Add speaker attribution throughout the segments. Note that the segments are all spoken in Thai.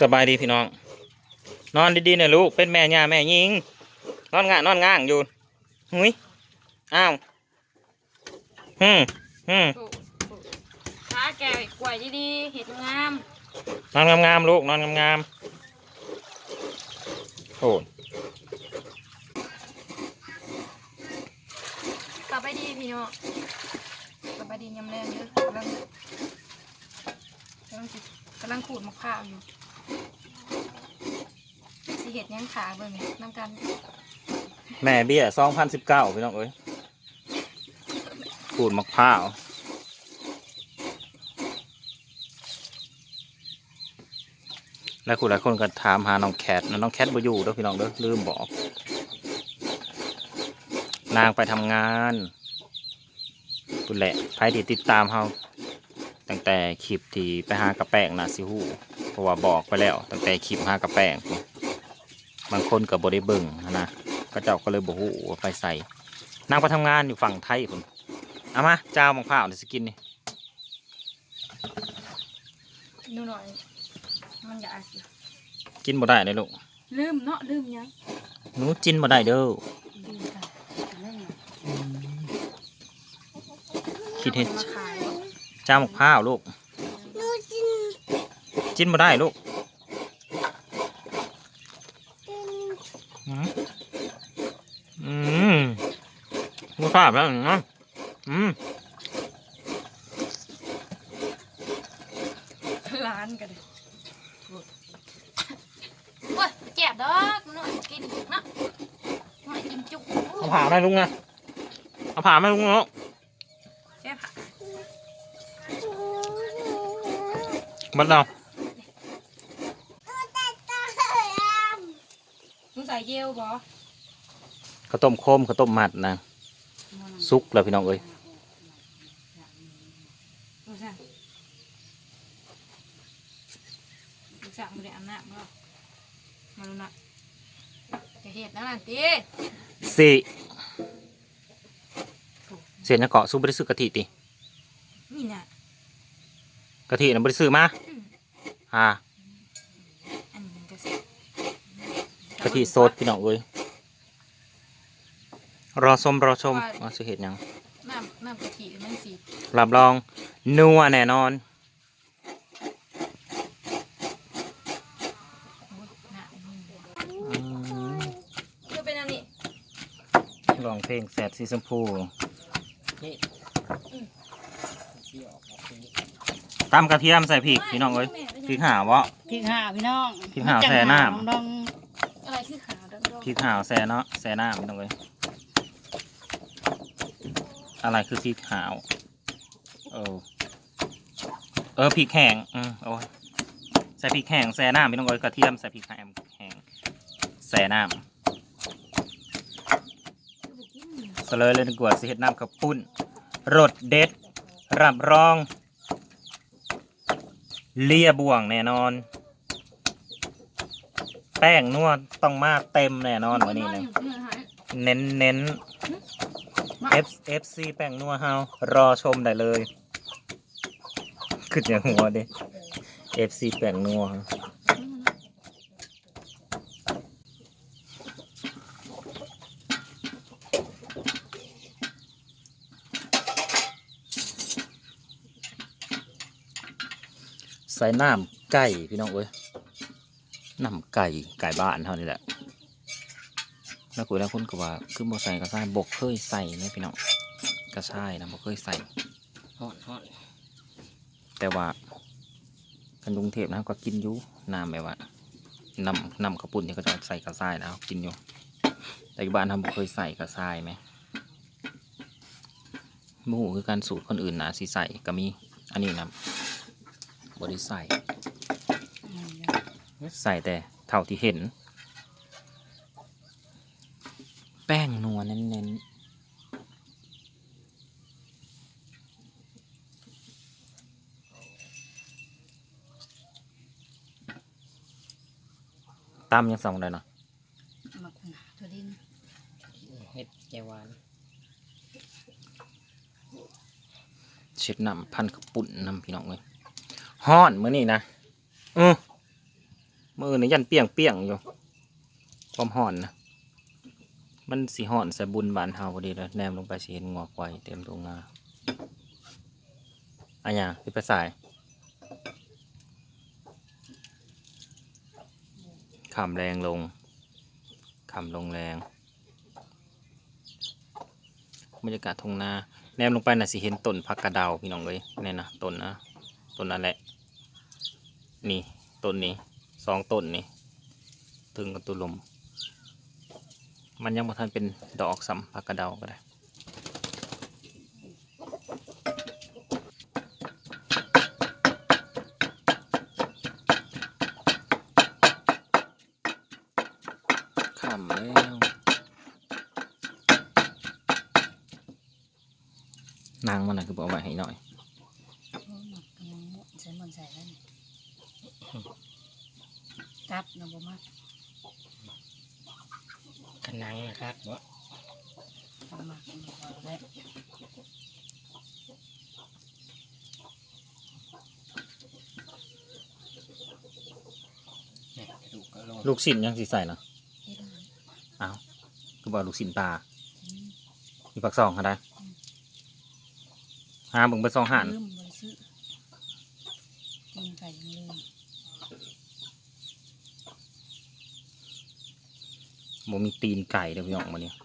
Speaker 1: สบายดีพี่น้อง นอนดีๆนะลูก เป็นแม่ย่าแม่ยิง นอนง่างนอนง่างอยู่หุยอ้าวฮึมฮึม
Speaker 2: ขาแก่กล้วยดีๆเห็ดงาม
Speaker 1: นอนงามๆลูก นอนงามๆโอ้ย
Speaker 2: กลับไปดีพี่น้องกลับไปดียำแรงเยอะกำลังกำลังสิกำลังขูดมะพร้าวอยู่ สิเห็ดหยังขาเบิ่งน้ำกัน
Speaker 1: แม่เบี้ยสองพันสิบเก้าพี่น้องเอ้ยขูดมะพร้าวแล้วคุณหลายคนก็ถามหาน้องแคทน,น้องแคทบ่อยู่เด้อพี่น้องเด้อลืมบอก นางไปทำงานคุณแหละใครที่ติดตามเขาตั้งแต่คลิปที่ไปหากระแป้งนะสิฮู้เพราะว่าบอกไปแล้ว ตั้งแต่คลิปหากระแป้งนี่ บางคนกับบได้เบิ่งหั้นนะก็เจ้าก็เลยบอกฮู้ว่าไปใส่นางไปทำงานอยู่ฝั่งไทยผมเอามาเจ้ามะพร้าวเดี๋ยวสกินนี่
Speaker 2: ดูหน่อย มันอยากสิ
Speaker 1: กินบ่ได้เลยลูก
Speaker 2: ลืมเนาะลืมหยัง
Speaker 1: หนูจินบ่ได้เด้อ
Speaker 2: ดีค่ะเล่น
Speaker 1: คิดเห็น
Speaker 2: มาขายบ่
Speaker 1: เจ้ามะพร้าวลูกจินบ่ได้ลูกอืมอืม มะพร้าวแล้วนะอืม
Speaker 2: ร้านกันเลยโอ้ยแจ็บดอกมันหน่อยกินเนาะหน่อยกินจุก
Speaker 1: เอาผ่าไหมลุงนะเอาผ่าไหมลุงเนาะ
Speaker 2: แจ็บค่ะ
Speaker 1: บัดเรา
Speaker 2: มึงใส่เยลบ่
Speaker 1: ข้าวต้มโคมข้าวต้มมัดนะ ซุกแล้วพี่น้องเอ้ย
Speaker 2: ดูสั่งดูสั่งมาเลยอันนั้นก็มาดูนะจะเห็ดนะนันตี
Speaker 1: สี่เสียนจะเกาะซุปบริสุทธิ์กะทิติ
Speaker 2: นี่น่ะ
Speaker 1: กะทิน่ะบริสุทธิ์มาอ่า
Speaker 2: อันนี้มันจะสิ
Speaker 1: กะทิสดพี่น้องเอ้ย รอชมรอชมว่าสิเห็ดหยัง
Speaker 2: น้ำน้ำกะทิมันสี
Speaker 1: รับรองนัวแน่นอน
Speaker 2: โอ้ยน้ำมัน
Speaker 1: อืม
Speaker 2: คือเป็นอันนี้
Speaker 1: ร้องเพลงแสดสีชมพูตำกระเทียมใส่พริกพี่น้องเอ้ยพริกหาวะ
Speaker 3: พริกห่าพี่น้อง
Speaker 1: พริกห่าแช่น้ำ
Speaker 3: ดอง
Speaker 2: อะไรคือขาวดำ
Speaker 1: พริกหาวแซ่เนาะแซ่หน้าพี่น้องเอ้ย อะไรคือพริกหาว เออ เออพริกแห้งอืมโอ้ยใส่พริกแห้งแซ่น้ำพี่น้องเอ้ยกระเทียมใส่พริกแห้งแห้งแซ่น้ำสเลยเลยดีกว่าสิเฮ็ดน้ำข้าวปุ้นรสเด็ด รับรอง เลียบ่วงแน่นอน แป้งนวดต้องมาเต็มแน่นอนวันนี้นะเน้นเน้น F F C แป้งนัวเฮารอชมได้เลยขึ้นอย่างหัวดิ F C แป้งนัวใส่น้ำไก่พี่น้องเอ้ยน้ำไก่ไก่บ้านเท่านี้แหละ แล้วคุยแล้วคนก็ว่าคือบ่ใส่กระชายบกเคยใส่ไหมพี่น้องกระชายนะบ่เคยใส่
Speaker 3: ฮอดฮอด
Speaker 1: แต่ว่ากันกรุงเทพนะก็กินอยู่น้ำแบบว่าน้ำน้ำกระปุ่นที่เขาจะใส่กระชายนะกินอยู่แต่อยู่บ้านทำบ่เคยใส่กระชายไหมหมูคือการสูตรคนอื่นนะสิใส่ก็มีอันนี้นะบริใส่ใส่แต่เท่าที่เห็น แป้งนัวเน้นๆตำยังสองได้เนาะ
Speaker 3: หมักหนาตัวดิน
Speaker 4: เห็ดแกวหวาน
Speaker 1: เช็ดน้ำพันกระปุ่นน้ำพี่น้องเลยฮ้อนมื้อนี้นะอืออเนี่ยยันเปียงเปียงๆอยู่ความห่อนนะ มันสีห่อนใสบุญบานเฮาพอดีแล้วแนมลงไปสิเห็นงอกไว้เต็มตรงงาอันยังที่ไปใส่ขำแรงลงขำลงแรงบรรยากาศทงนาแนมลงไปน่ะสิเห็นต้นผักกระดาพี่น้องเลยเนี่ยนะต้นนะต้นนั่นแหละนี่ต้นนี้สองต้นนี้ถึงกับตุลม มันยังบ่ทันเป็นดอกสำผักกระเดาก็ได้ขำแล้วนางมันน่ะคือบอกเอาไว้ให้หน่อย
Speaker 3: โอ้หนักยังมุใส่มันใส่แล้วนี่ตับนะบ่มาก
Speaker 4: ขนังนะครับบ่
Speaker 3: บ่มากมันบ่ได้
Speaker 4: เนี่ยกระดูกก็ลง
Speaker 1: ลูกชิ้นยังสิใส่นะ
Speaker 3: เฮ็ดมัน
Speaker 1: อ้าวคือบอกลูกชิ้นปลา
Speaker 3: อืม
Speaker 1: มีปักซองเขาได้หาเบิ่งไปซองห่าน
Speaker 3: ลืมบ่ได้ซื้อกินไก่ยังลืม
Speaker 1: บ่มีตีนไก่เดี๋ยวพี่น้องมาเนี่ย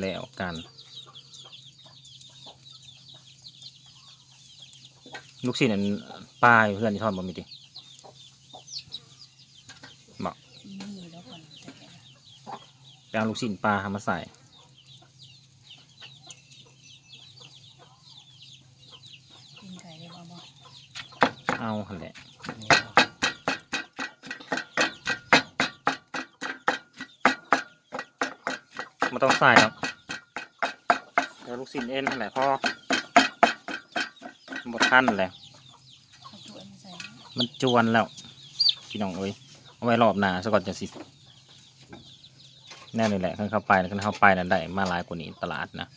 Speaker 1: แล้วกัน ลูกชิ้นนั้นปลายเพื่อนที่ทอดบ่มีติ
Speaker 3: นี่แล้วก่อนแต่
Speaker 1: ไปเอาลูกชิ้นปลาหามาใส่เอาหันแหละ มันต้องใส่ครับแล้วลูกศิลเอ็นแหละพ่อหมดท่านแหละ
Speaker 3: เอาถ้วมัน
Speaker 1: จวนแล้วพี่น้องเอ้ยเอาไว้รอบหน้าซะก่อนจะสิแน่เลยแหละคันเข้าไปคันเข้าไปนั้นได้มาหลายกว่านี้ตลาดนะ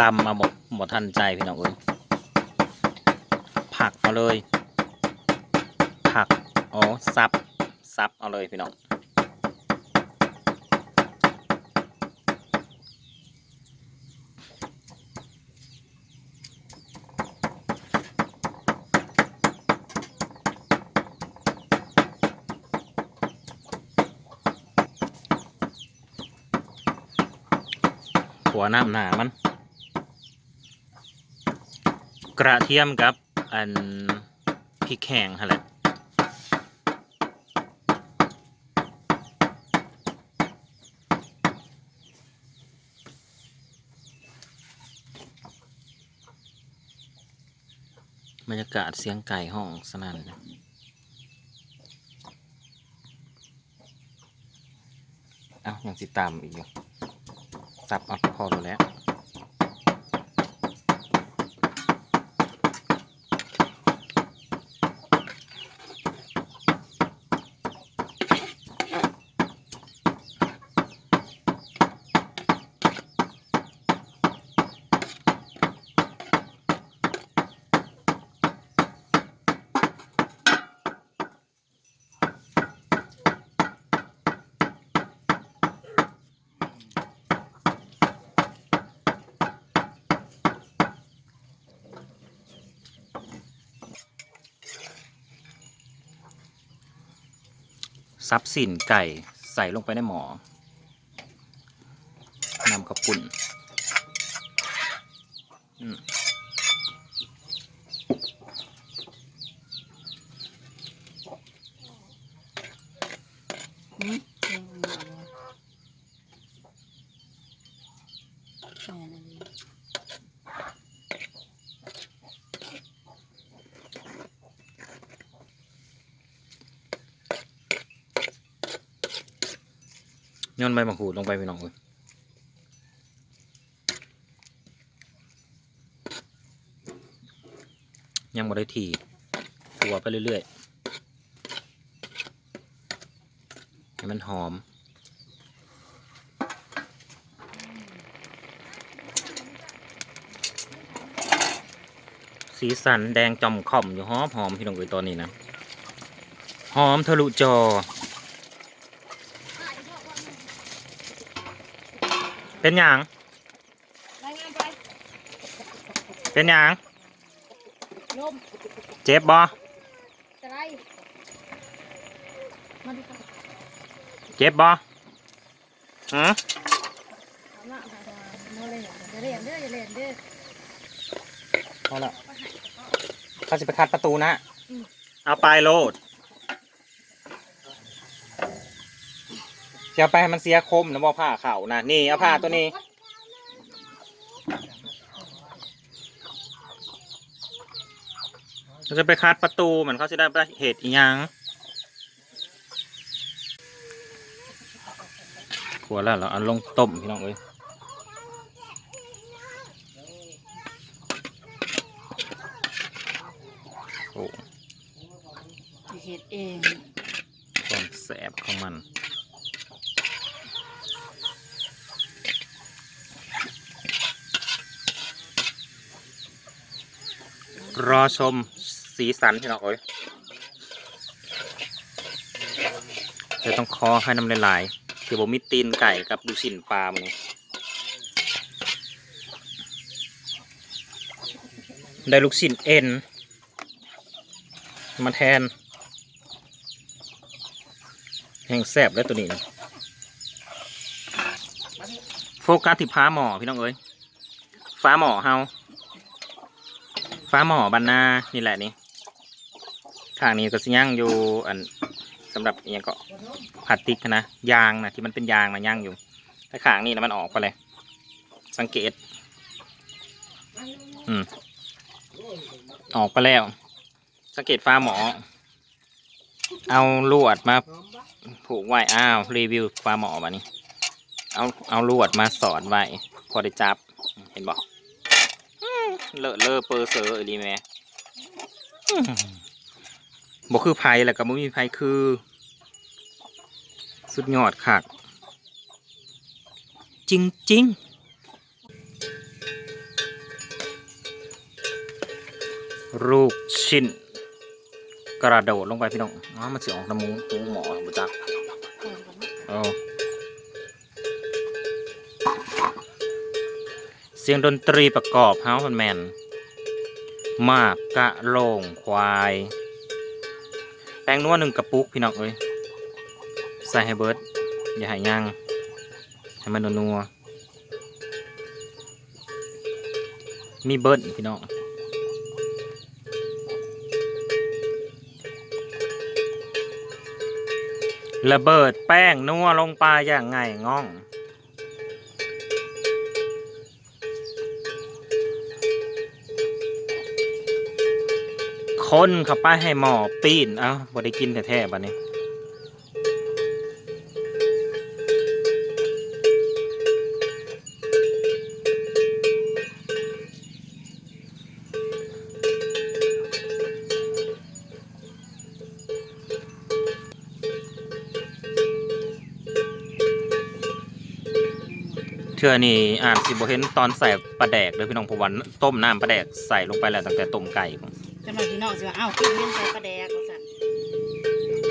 Speaker 1: ตำมาบอกหมดทันใจพี่น้องเอ้ยผักมาเลย ผักอ๋อซับซับเอาเลยพี่น้องหัวน้ำหนามัน กระเทียมกับอันพริกแห้งฮะแหละบรรยากาศเสียงไก่ห้องสนั่นเอ้ายังสิตามอีกอยู่ซับอาพอรู้แล้ว ซับสินไก่ใส่ลงไปในหมอนำข้าวปุ่นอืม
Speaker 3: อืมเรื่องมันบ่แม่นั่นเอง
Speaker 1: ย้อนใบมะกรูดลงไปพี่น้องเลยยังบ่ได้ทีตัวไปเรื่อยๆ ให้มันหอม สีสันแดงจอมข่อมอยู่หอมหอมพี่น้องเอ้ยตอนนี้นะ หอมทะลุจอ เป็นหยัง
Speaker 2: รายงานไป
Speaker 1: เป็นหยัง
Speaker 2: ลม
Speaker 1: เจ็บบ่
Speaker 2: จะไรมาดิค่ะ
Speaker 1: เจ็บบ่ฮะ
Speaker 2: ถามละถามละโมเลยอย่าเรียนเด้ออย่าเรียนเด้อ
Speaker 1: พอละเขาจะไปคัดประตูนะ
Speaker 2: อืม
Speaker 1: เอาไปโลดจะ เอาไปให้มันเสียคมนะบ่ผ้าเข่านะนี่เอาผ้าตัวนี้เราจะไปคัดประตูเหมือนเขาจะได้ไปเหตุอีหยังขัวแล้วเราเอาลงต้มพี่น้องเอ้ยโอ้
Speaker 3: สิเฮ็ดเอง
Speaker 1: ความแสบของมัน รอชมสีสันพี่น้องเอ้ยเดี๋ยวต้องคอให้น้ำลายๆคือผมมีตีนไก่กับดูสินปลามันได้ลูกชิ้นเอ็น มาแทน แห้งแซบแล้วตัวนี้ โฟกัสที่ฟ้าหมอพี่น้องเอ้ยฟ้าหมอเฮา ฟ้าหมอบันนานี่แหละนี่ข้างนี้ก็สิย่างอยู่อันสำหรับอหยังก็พลาสติกนะยางนะที่มันเป็นยางนะย่างอยู่ถ้าข้างนี้นะมันออกไปเลย สังเกต อืมออกไปแล้ว สังเกตฟ้าหมอ เอาลวดมาผูกไว้อ้าวรีวิวฟ้าหมอมานี่เอาเอาลวดมาสอดไว้พอได้จับเห็นบอก เลอะเลอะเปอร์เซอร์อีหลีแม่อื้อบอกคือไผ่แหละกับบ่มีไผ่คือ สุดยอดคักจริงจริงๆลูกชิ้น กระโดดลงไปพี่น้องอ๋อมันสิออกน้ำมูกหมอบุจักเอา สียงดนตรีประกอบเฮาส์แมนมากกะโลงควาย แป้งนัวหนึ่งกระปุกพี่น้องเอ้ยใส่ให้เบิร์ดอย่าให้ย่างให้มันนัวมีเบิร์ดพี่น้องระเบิดแป้งนัวลงไปอย่างไงง่อง คนเข้าไปให้หมอปีน เอ้าบ่ได้กินแท้ๆบัดนี้เทื่อนี่อ่านสิบ่เห็นตอนใส่ปลาแดกเลยพี่น้องเพราะว่าต้มน้ำปลาแดกใส่ลงไปแล้วตั้งแต่ต้มไก่ผม
Speaker 3: จังหน่อยพี่น้องสิว่าอ้าวกินเล่นใส่ปลาแดกว่าซั่น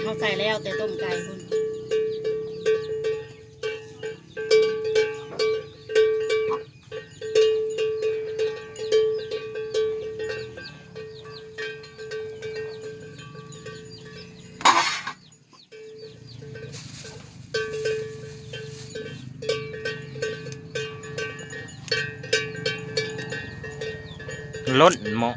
Speaker 3: เขาใส่แล้วแต่ต้มไก่พุ่น
Speaker 1: ล้นหมอ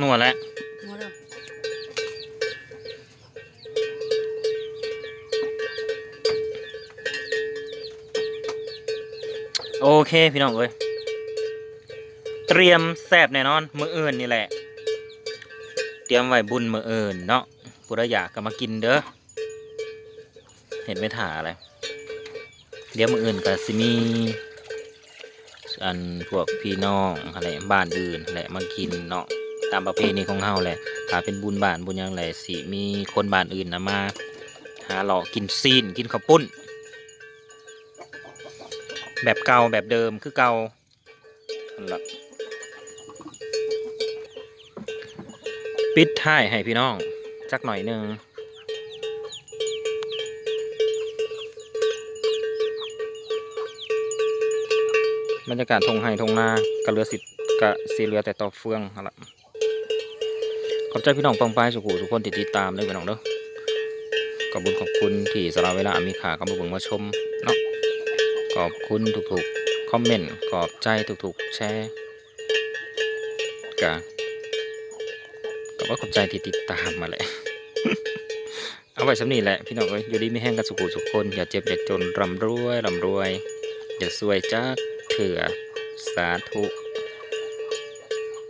Speaker 1: นัวแล้ว
Speaker 3: หมดแล้ว
Speaker 1: โอเคพี่น้องเอ้ยเตรียมแซบแน่นอน มืออื่นนี่แหละ เตรียมไว้บุญมืออื่นเนาะผู้ใดอยากก็มากินเด้อเห็นไม่ถ่าอะไร เดี๋ยวมืออื่นก็สิมีอันพวกพี่น้องอะไรบ้านอื่นแหละมากินเนาะ ตามประเพณีของเฮาแหละถ้าเป็นบุญบานบุญยังแหละสิมีคนบานอื่นนะมา หาหลอกกินซีนกินข้าวปุ้น แบบเก่าแบบเดิมคือเก่านั่นละปิดท้ายให้พี่น้องจักหน่อยหนึ่งบรรยากาศทงไห้ทงนากระเรือสิกะสีเรือแต่ต่อเฟืองนั่นละ ขอบใจพี่น้องปองปายสุขุทุกคนที่ติดตามด้วยพี่น้องเด้อขอบคุณขอบคุณที่สละเวลามีค่าเข้ามาเบิ่งมาชมเนาะขอบคุณทุกๆคอมเมนต์ขอบใจทุกๆแชร์กะก็ว่าขอบใจที่ติดตามมาแหละเอาไว้สำนีแหละพี่น้องเอ้ยอยู่ดีไม่แห้งกันสุขุทุกคน อย่าเจ็บอย่าจนร่ำรวยร่ำรวย อย่าซวยจักเถื่อสาธุ